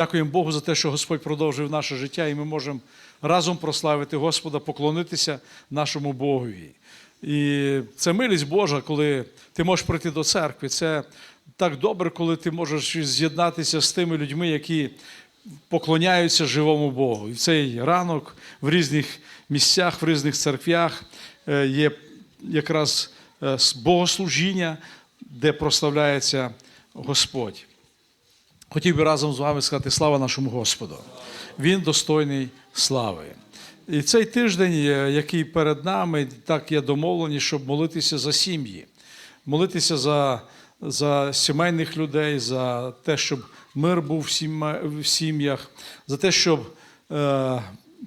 Дякуємо Богу за те, що Господь продовжив наше життя, і ми можемо разом прославити Господа, поклонитися нашому Богові. І це милість Божа, коли ти можеш прийти до церкви. Це так добре, коли ти можеш з'єднатися з тими людьми, які поклоняються живому Богу. І в цей ранок в різних місцях, в різних церквях е, є якраз е, богослужіння, де прославляється Господь. Хотів би разом з вами сказати слава нашому Господу. Він достойний слави. І цей тиждень, е, який перед нами, так є домовлені, щоб молитися за сім'ї, молитися за, за сімейних людей, за те, щоб мир був в сім'ях, за те, щоб е,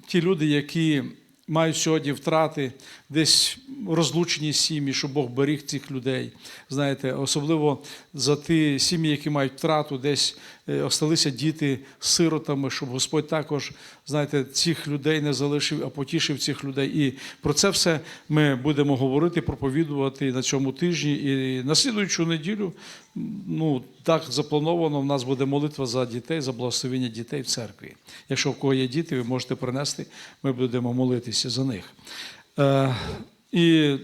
ті люди, які мають сьогодні втрати, десь розлучені сім'ї, щоб Бог беріг цих людей. Знаєте, особливо за ті сім'ї, які мають втрату, десь е, осталися діти сиротами, щоб Господь також, знаєте, цих людей не залишив, а потішив цих людей. І про це все ми будемо говорити, проповідувати на цьому тижні. І на слідуючу неділю, ну так заплановано, в нас буде молитва за дітей, за благословення дітей в церкві. Якщо в кого є діти, ви можете принести, ми будемо молитися за них. Е, і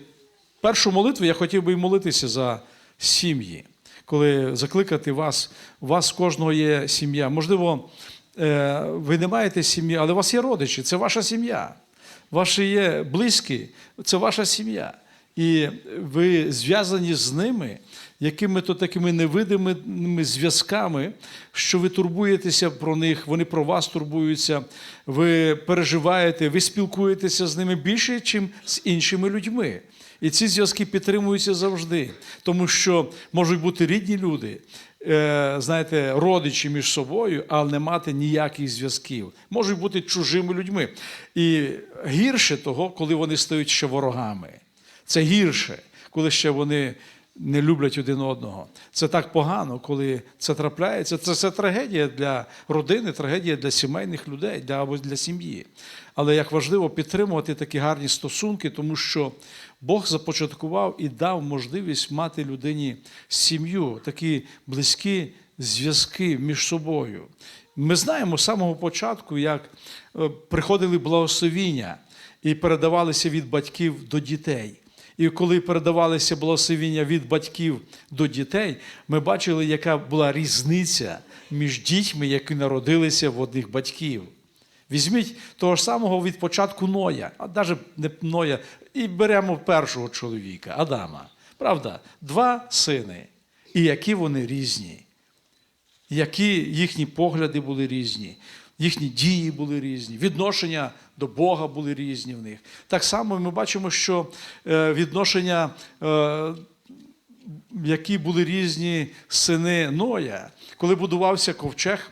першу молитву я хотів би і молитися за сім'ї, коли закликати вас, у вас кожного є сім'я. Можливо, е, ви не маєте сім'ї, але у вас є родичі, це ваша сім'я. Ваші є близькі, це ваша сім'я. І ви зв'язані з ними якими-то такими невидимими зв'язками, що ви турбуєтеся про них, вони про вас турбуються, ви переживаєте, ви спілкуєтеся з ними більше, ніж з іншими людьми. І ці зв'язки підтримуються завжди, тому що можуть бути рідні люди, е, знаєте, родичі між собою, але не мати ніяких зв'язків. Можуть бути чужими людьми. І гірше того, коли вони стають ще ворогами. Це гірше, коли ще вони не люблять один одного. Це так погано, коли це трапляється. Це, це трагедія для родини, трагедія для сімейних людей для, або для сім'ї. Але як важливо підтримувати такі гарні стосунки, тому що Бог започаткував і дав можливість мати людині сім'ю, такі близькі зв'язки між собою. Ми знаємо з самого початку, як е, приходили благословіння і передавалися від батьків до дітей. І коли передавалися благословіння від батьків до дітей, ми бачили, яка була різниця між дітьми, які народилися в одних батьків. Візьміть того ж самого від початку Ноя, а навіть не Ноя, і беремо першого чоловіка, Адама. Правда, два сини. І які вони різні, які їхні погляди були різні, їхні дії були різні, відношення до Бога були різні в них. Так само ми бачимо, що е, відношення, е, які були різні сини Ноя, коли будувався ковчег.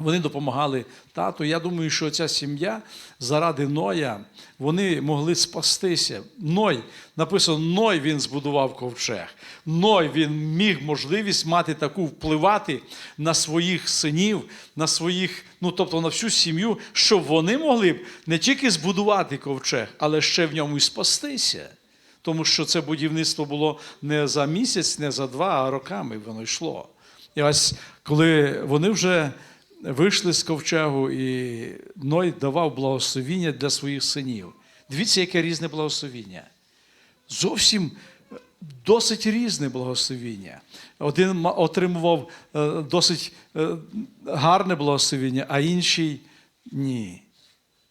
Вони допомагали тату. Я думаю, що ця сім'я заради Ноя вони могли спастися. Ной написано, Ной він збудував ковчег. Ной він міг можливість мати таку впливати на своїх синів, на своїх, ну тобто на всю сім'ю, щоб вони могли б не тільки збудувати ковчег, але ще в ньому і спастися. Тому що це будівництво було не за місяць, не за два, а роками воно йшло. І ось коли вони вже вийшли з ковчегу, і Ной давав благословіння для своїх синів. Дивіться, яке різне благословіння. Зовсім досить різне благословіння. Один отримував е, досить е, гарне благословіння, а інший ні.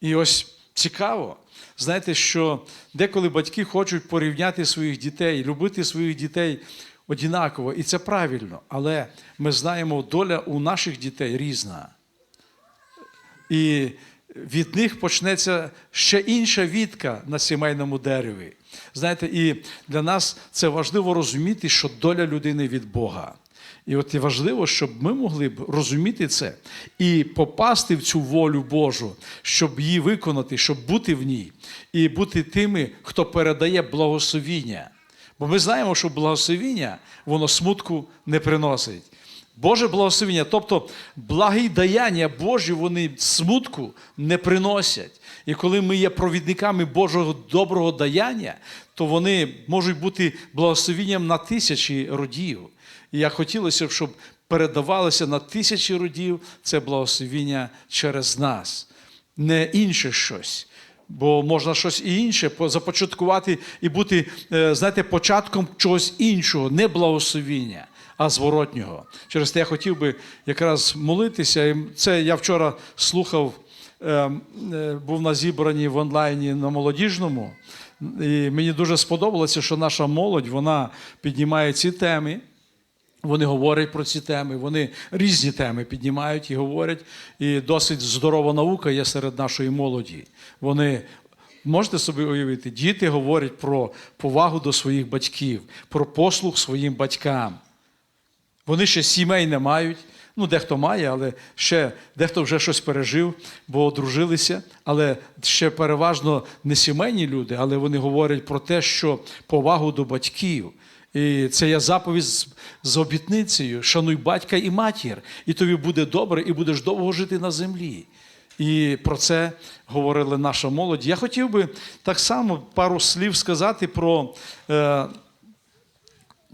І ось цікаво. Знаєте, що деколи батьки хочуть порівняти своїх дітей, любити своїх дітей однаково, і це правильно. Але ми знаємо, доля у наших дітей різна. І від них почнеться ще інша відка на сімейному дереві. Знаєте, і для нас це важливо розуміти, що доля людини від Бога. І от і важливо, щоб ми могли б розуміти це і попасти в цю волю Божу, щоб її виконати, щоб бути в ній, і бути тими, хто передає благословіння. Бо ми знаємо, що благословіння воно смутку не приносить. Боже благословення, тобто благі даяння Божі, вони смутку не приносять. І коли ми є провідниками Божого доброго даяння, то вони можуть бути благословенням на тисячі родів. І я хотілося б, щоб передавалися на тисячі родів, це благословіння через нас, не інше щось. Бо можна щось і інше по- започаткувати і бути, е, знаєте, початком чогось іншого, не благословіння, а зворотнього. Через те я хотів би якраз молитися. Це я вчора слухав, е, е, був на зібранні в онлайні на молодіжному. І мені дуже сподобалося, що наша молодь вона піднімає ці теми. Вони говорять про ці теми, вони різні теми піднімають і говорять. І досить здорова наука є серед нашої молоді. Вони можете собі уявити, діти говорять про повагу до своїх батьків, про послуг своїм батькам. Вони ще сімей не мають. Ну, дехто має, але ще дехто вже щось пережив, бо одружилися. Але ще переважно не сімейні люди, але вони говорять про те, що повагу до батьків. І це є заповідь з, з обітницею: шануй батька і матір, і тобі буде добре, і будеш довго жити на землі. І про це говорили наша молодь. Я хотів би так само пару слів сказати про. Е,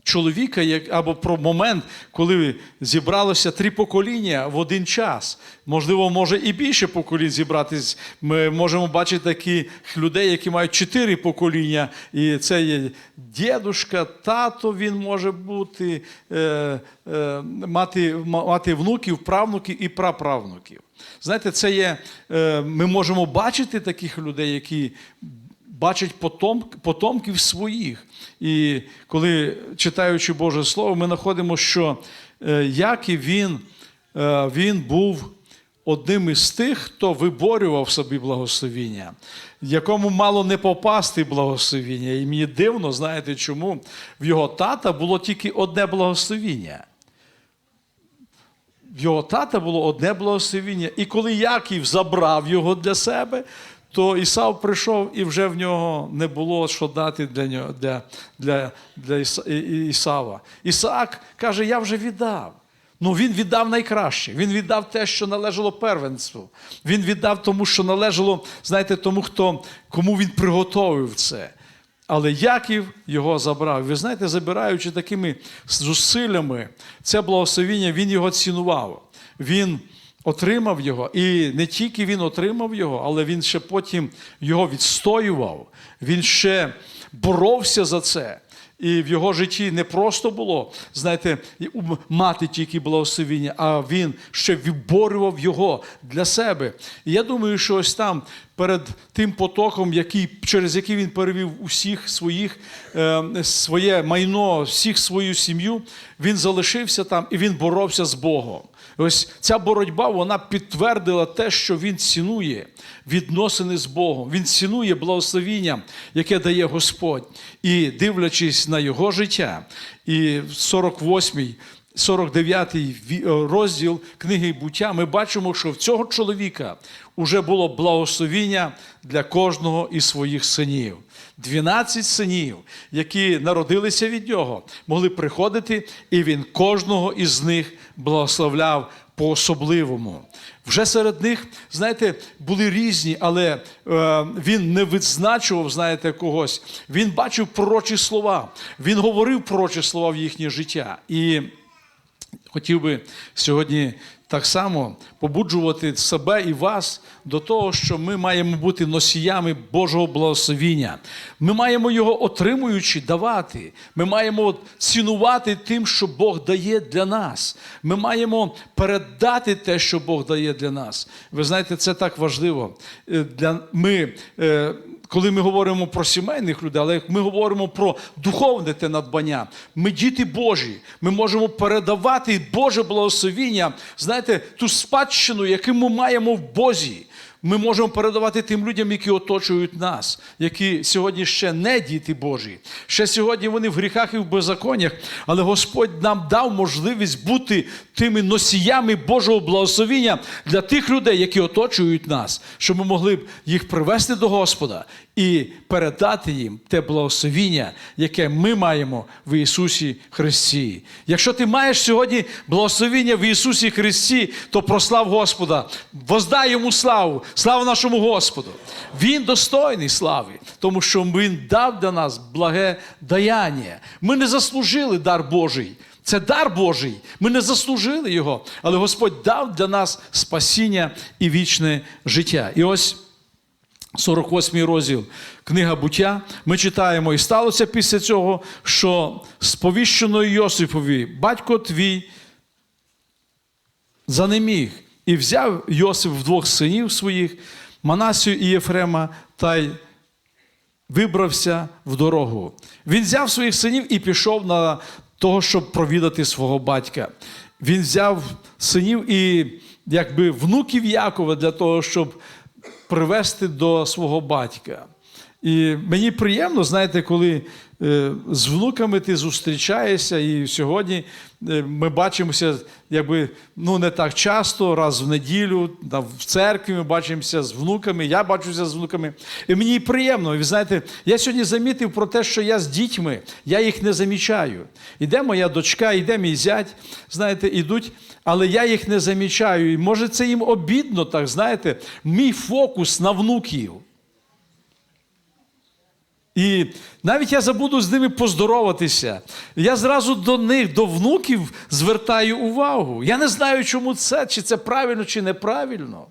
чоловіка, або про момент, коли зібралося три покоління в один час. Можливо, може і більше поколінь зібратись. Ми можемо бачити таких людей, які мають чотири покоління. І це є дідушка, тато він може бути, е, е, мати, мати внуків, правнуків і праправнуків. Знаєте, це є, е, ми можемо бачити таких людей, які бачать потом, потомків своїх. І коли читаючи Боже Слово, ми знаходимо, що е, Яків він, е, він був одним із тих, хто виборював собі благословіння, якому мало не попасти благословіння. І мені дивно, знаєте чому? В його тата було тільки одне благословіння. В його тата було одне благословіння. І коли Яків забрав його для себе, то Ісав прийшов і вже в нього не було що дати для нього, для, для, для Ісава. Ісаак каже: Я вже віддав. Ну, він віддав найкраще. Він віддав те, що належало первенству. Він віддав тому, що належало, знаєте, тому, хто, кому він приготовив це. Але Яків його забрав. Ви знаєте, забираючи такими зусиллями це благословіння, він його цінував. Він отримав його. І не тільки він отримав його, але він ще потім його відстоював. Він ще боровся за це. І в його житті не просто було, знаєте, мати тільки благословіння, а він ще виборював його для себе. І я думаю, що ось там, перед тим потоком, який, через який він перевів усіх своїх, е, своє майно, всіх свою сім'ю, він залишився там і він боровся з Богом. Ось ця боротьба вона підтвердила те, що він цінує відносини з Богом. Він цінує благословіння, яке дає Господь. І дивлячись на його життя, і в 48-й 49-й розділ книги буття, ми бачимо, що в цього чоловіка вже було благословіння для кожного із своїх синів. 12 синів, які народилися від нього, могли приходити, і він кожного із них благословляв по-особливому. Вже серед них, знаєте, були різні, але е, він не відзначував, знаєте, когось. Він бачив пророчі слова, він говорив пророчі слова в їхнє життя. І хотів би сьогодні так само побуджувати себе і вас до того, що ми маємо бути носіями Божого благословіння. Ми маємо його отримуючи, давати. Ми маємо цінувати тим, що Бог дає для нас. Ми маємо передати те, що Бог дає для нас. Ви знаєте, це так важливо. Е, Для, ми, е, коли ми говоримо про сімейних людей, але як ми говоримо про духовне те надбання, ми діти Божі, ми можемо передавати Боже благословіння, знаєте, ту спадщину, яку ми маємо в Бозі. Ми можемо передавати тим людям, які оточують нас, які сьогодні ще не діти Божі. Ще сьогодні вони в гріхах і в беззаконнях, але Господь нам дав можливість бути тими носіями Божого благословіння для тих людей, які оточують нас, щоб ми могли б їх привести до Господа і передати їм те благословіння, яке ми маємо в Ісусі Христі. Якщо ти маєш сьогодні благословіння в Ісусі Христі, то прослав Господа, воздай йому славу, слава нашому Господу. Він достойний слави, тому що Він дав для нас благе даяння. Ми не заслужили дар Божий. Це дар Божий. Ми не заслужили його, але Господь дав для нас спасіння і вічне життя. І ось 48 розділ книга буття. Ми читаємо, і сталося після цього, що сповіщено Йосипові, батько твій занеміг, і взяв Йосип двох синів своїх, Манасію і Єфрема, та й вибрався в дорогу. Він взяв своїх синів і пішов на того, щоб провідати свого батька. Він взяв синів і якби внуків Якова для того, щоб привести до свого батька. І мені приємно, знаєте, коли е, з внуками ти зустрічаєшся, і сьогодні е, ми бачимося, якби ну не так часто, раз в неділю, в церкві ми бачимося з внуками, я бачуся з внуками. І мені приємно. І знаєте, я сьогодні замітив про те, що я з дітьми, я їх не замічаю. Іде моя дочка, іде мій зять, знаєте, ідуть, але я їх не замічаю. І може це їм обідно, так знаєте, мій фокус на внуків. І навіть я забуду з ними поздороватися. Я зразу до них, до внуків, звертаю увагу. Я не знаю, чому це, чи це правильно, чи неправильно.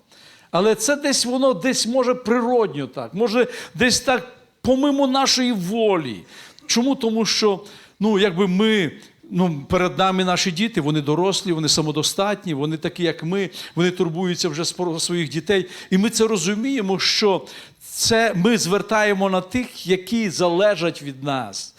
Але це десь воно десь може природньо так, може десь так помимо нашої волі. Чому? Тому що ну, якби ми. Ну, перед нами наші діти, вони дорослі, вони самодостатні, вони такі, як ми, вони турбуються вже про своїх дітей. І ми це розуміємо, що це ми звертаємо на тих, які залежать від нас.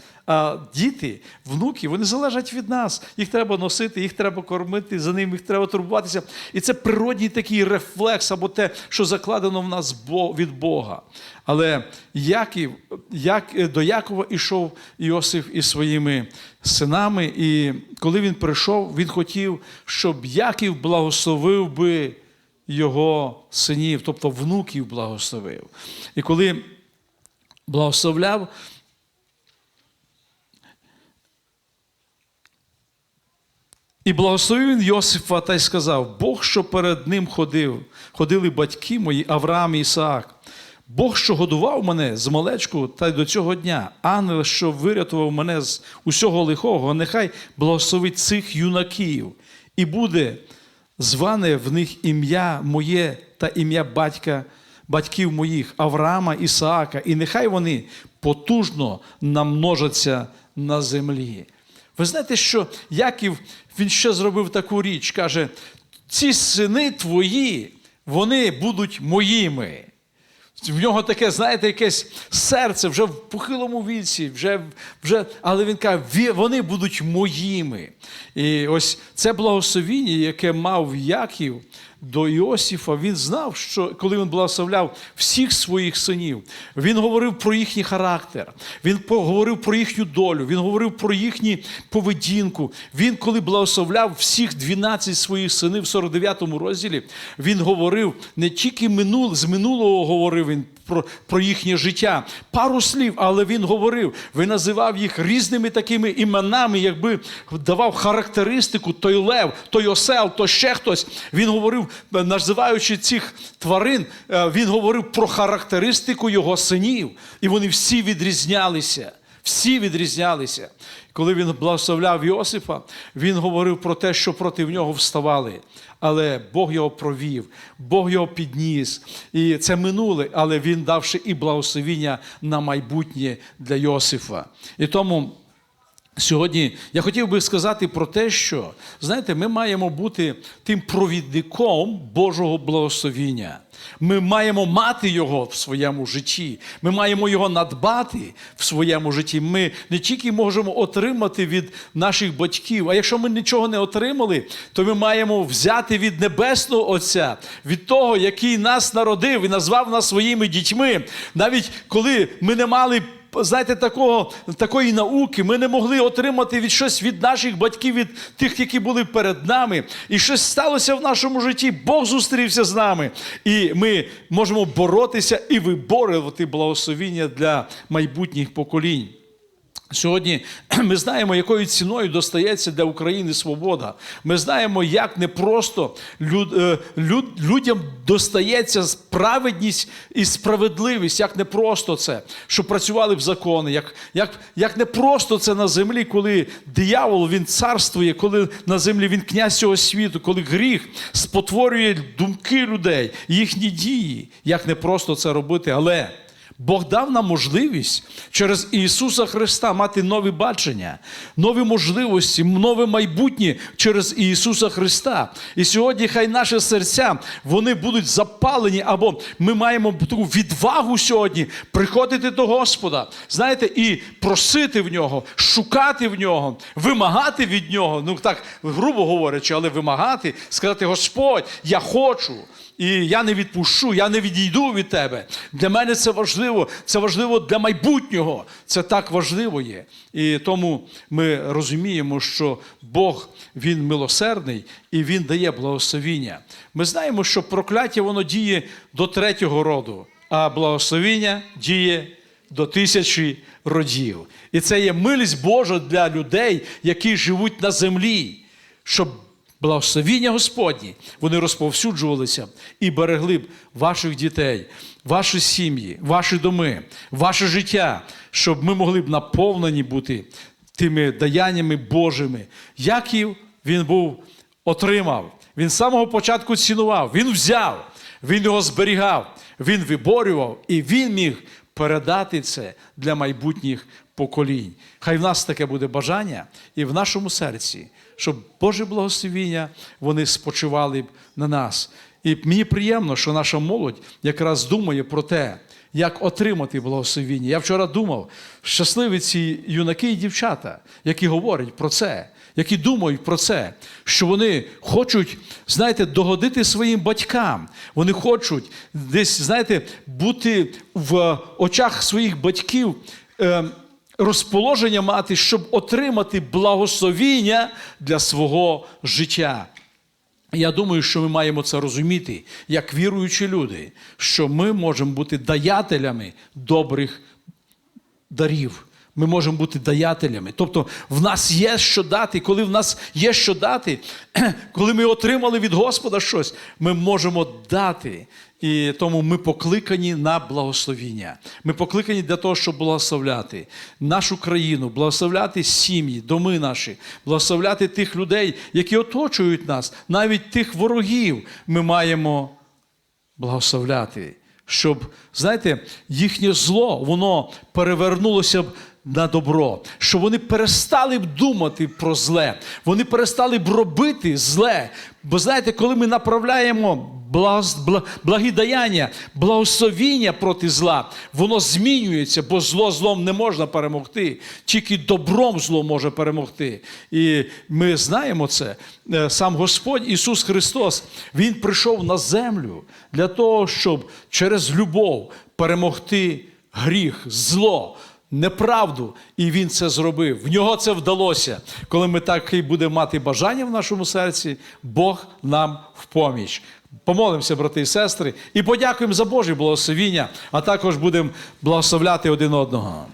Діти, внуки, вони залежать від нас. Їх треба носити, їх треба кормити, за ним їх треба турбуватися. І це природній такий рефлекс або те, що закладено в нас від Бога. Але Яків, як, до Якова ішов Іосиф із своїми синами, і коли він прийшов, він хотів, щоб Яків благословив би його синів, тобто внуків благословив. І коли благословляв, І благословив він Йосифа та й сказав: Бог, що перед ним ходив, ходили батьки мої, Авраам і Ісаак. Бог, що годував мене з малечку та й до цього дня, ангел, що вирятував мене з усього лихого, нехай благословить цих юнаків, і буде зване в них ім'я моє та ім'я батька, батьків моїх, Авраама, Ісаака, і нехай вони потужно намножаться на землі. Ви знаєте, що Яків він ще зробив таку річ, каже: ці сини твої, вони будуть моїми. В нього таке, знаєте, якесь серце вже в похилому віці, вже, вже, але він каже, вони будуть моїми. І ось це благословіння, яке мав Яків до Іосифа, він знав, що коли він благословляв всіх своїх синів, він говорив про їхній характер, він говорив про їхню долю, він говорив про їхню поведінку. Він, коли благословляв всіх 12 своїх синів в 49 розділі, він говорив не тільки минул, з минулого говорив він про, про їхнє життя, пару слів, але він говорив, він називав їх різними такими іменами, якби давав характеристику той лев, той осел, то ще хтось. Він говорив, називаючи цих тварин, е, він говорив про характеристику його синів, і вони всі відрізнялися. Всі відрізнялися. Коли він благословляв Йосифа, він говорив про те, що проти нього вставали. Але Бог його провів, Бог його підніс. І це минуле, але він давши і благословіння на майбутнє для Йосифа. І тому. Сьогодні я хотів би сказати про те, що знаєте, ми маємо бути тим провідником Божого благословіння. Ми маємо мати його в своєму житті. Ми маємо його надбати в своєму житті. Ми не тільки можемо отримати від наших батьків, а якщо ми нічого не отримали, то ми маємо взяти від Небесного Отця, від того, який нас народив і назвав нас своїми дітьми. Навіть коли ми не мали знаєте, такого, такої науки. Ми не могли отримати від щось від наших батьків, від тих, які були перед нами. І щось сталося в нашому житті. Бог зустрівся з нами. І ми можемо боротися і виборювати благословіння для майбутніх поколінь. Сьогодні ми знаємо, якою ціною достається для України свобода. Ми знаємо, як непросто люд, е, люд, людям достається справедність і справедливість, як непросто це, що працювали в закони, як, як, як непросто це на землі, коли диявол він царствує, коли на землі він князь цього світу, коли гріх спотворює думки людей, їхні дії. Як непросто це робити, але. Бог дав нам можливість через Ісуса Христа мати нові бачення, нові можливості, нове майбутнє через Ісуса Христа. І сьогодні хай наші серця вони будуть запалені, або ми маємо таку відвагу сьогодні приходити до Господа, знаєте, і просити в нього, шукати в нього, вимагати від нього. Ну так грубо говорячи, але вимагати, сказати: Господь, я хочу. І я не відпущу, я не відійду від тебе. Для мене це важливо, це важливо для майбутнього. Це так важливо є. І тому ми розуміємо, що Бог Він милосердний і Він дає благословіння. Ми знаємо, що прокляття воно діє до третього роду, а благословіння діє до тисячі родів. І це є милість Божа для людей, які живуть на землі, щоб благословіння Господні, вони розповсюджувалися і берегли б ваших дітей, ваші сім'ї, ваші доми, ваше життя, щоб ми могли б наповнені бути тими даяннями Божими. Яків він був отримав. Він з самого початку цінував, він взяв, він його зберігав, він виборював і він міг передати це для майбутніх поколінь. Хай в нас таке буде бажання і в нашому серці, щоб Боже благословіння вони спочивали б на нас. І мені приємно, що наша молодь якраз думає про те, як отримати благословіння. Я вчора думав, щасливі ці юнаки і дівчата, які говорять про це, які думають про це, що вони хочуть, знаєте, догодити своїм батькам. Вони хочуть десь, знаєте, бути в очах своїх батьків. Е, Розположення мати, щоб отримати благословіння для свого життя. Я думаю, що ми маємо це розуміти, як віруючі люди, що ми можемо бути даятелями добрих дарів. Ми можемо бути даятелями. Тобто в нас є що дати. Коли в нас є що дати, коли ми отримали від Господа щось, ми можемо дати. І тому ми покликані на благословіння. Ми покликані для того, щоб благословляти нашу країну, благословляти сім'ї, доми наші, благословляти тих людей, які оточують нас, навіть тих ворогів ми маємо благословляти, щоб, знаєте, їхнє зло, воно перевернулося б на добро, щоб вони перестали б думати про зле, вони перестали б робити зле. Бо знаєте, коли ми направляємо благос- бла- благі даяння, благословіння проти зла, воно змінюється, бо зло злом не можна перемогти. Тільки добром зло може перемогти. І ми знаємо це. Е, Сам Господь Ісус Христос, Він прийшов на землю для того, щоб через любов перемогти гріх, зло. Неправду, і він це зробив. В нього це вдалося. Коли ми так і будемо мати бажання в нашому серці, Бог нам в поміч. Помолимося, брати і сестри, і подякуємо за Боже благословіння, а також будемо благословляти один одного.